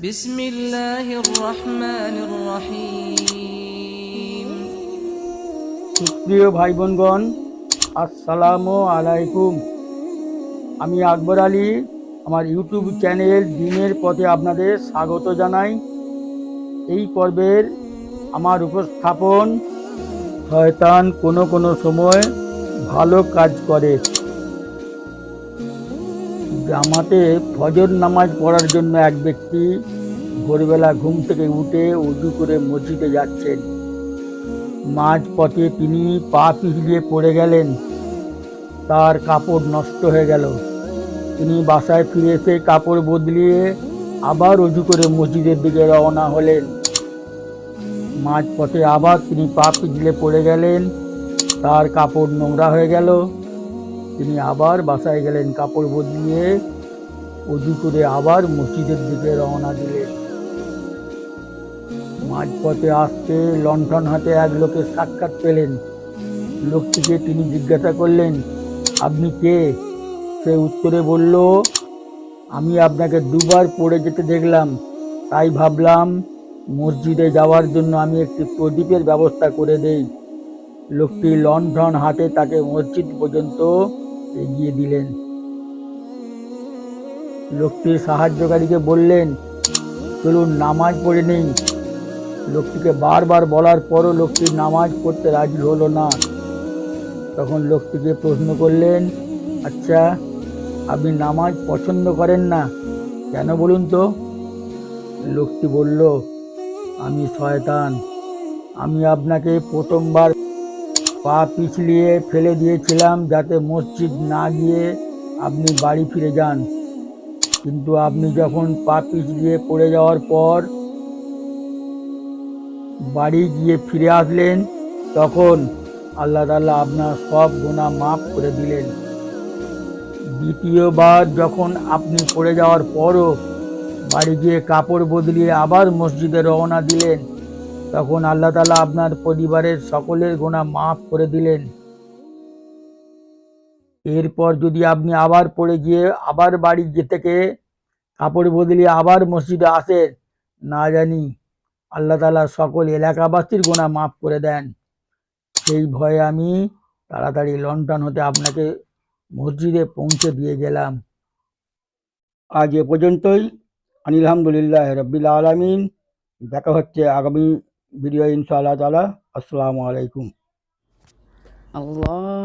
بسم الله الرحمن الرحيم সুপ্রিয় ভাই বোনগণ আসসালামু আলাইকুম আমি আকবর আলী আমার ইউটিউব চ্যানেল দিনের পথে আপনাদের স্বাগত জানাই এই পর্বের আমার উপস্থাপন শয়তান কোনো কোনো সময় ভালো কাজ করে জামাতে ফজর নামাজ পড়ার জন্য এক ব্যক্তি ভোরবেলা ঘুম থেকে উঠে উজু করে মসজিদে যাচ্ছেন। মাঝ পথে তিনি পা পিছলিয়ে পড়ে গেলেন। তার কাপড় নষ্ট হয়ে গেল। তিনি বাসায় ফিরে এসে কাপড় বদলিয়ে আবার অজু করে মসজিদের দিকে রওনা হলেন। মাঝ পথে আবার তিনি পা পিছলে পড়ে গেলেন। তার কাপড় নোংরা হয়ে গেল। তিনি আবার বাসায় গেলেন, কাপড় বদলিয়ে অজু করে আবার মসজিদের দিকে রওনা দিলেন। মাঝপথে আসতে লণ্ঠন হাতে এক লোকের সাক্ষাৎ পেলেন। লোকটিকে তিনি জিজ্ঞাসা করলেন, আপনি কে? সে উত্তরে বলল, আমি আপনাকে দুবার পড়ে যেতে দেখলাম। তাই ভাবলাম, মসজিদে যাওয়ার জন্য আমি একটি প্রদীপের ব্যবস্থা করে দেই। লোকটি লণ্ঠন হাতে তাকে মসজিদ পর্যন্ত এগিয়ে দিলেন। লোকটির সাহায্যকারীকে বললেন, চলুন, নামাজ পড়ে নেই। লোকটিকে বারবার বলার পরও লোকটি নামাজ পড়তে রাজি হলো না। তখন লোকটিকে প্রশ্ন করলেন আচ্ছা আপনি নামাজ পছন্দ করেন না? কেন বলুন তো? লোকটি বলল, আমি শয়তান। আমি আপনাকে প্রথমবার পা পিছলিয়ে ফেলে দিয়েছিলাম যাতে মসজিদ না গিয়ে আপনি বাড়ি ফিরে যান। কিন্তু আপনি যখন পা পিছলিয়ে পড়ে যাওয়ার পর বাড়ি গিয়ে ফিরে আসলেন, তখন আল্লাহ তাআলা আপনার সব গুণা মাফ করে দিলেন। দ্বিতীয়বার যখন আপনি পড়ে যাওয়ার পরও বাড়ি গিয়ে কাপড় বদলিয়ে আবার মসজিদে রওনা দিলেন তখন আল্লাহ তাআলা আপনার পরিবারের সকলের গোনা মাফ করে দিলেন। এরপর যদি আপনি আবার পড়ে গিয়ে আবার বাড়ি গিয়ে থেকে কাপড় বদলিয়ে আবার মসজিদে আসেন, না জানি আল্লাহ তালা সকল এলাকাবাসীর গোনা মাফ করে দেন। সেই ভয়ে আমি তাড়াতাড়ি লন্ডন হতে আপনাকে মসজিদে পৌঁছে দিয়ে গেলাম। আজ এ পর্যন্তই। আলহামদুলিল্লাহ রব্বিল আলমিন। দেখা হচ্ছে আগামী ভিডিও ইনশাআল্লাহ তালা আসসালামু আলাইকুম আল্লাহ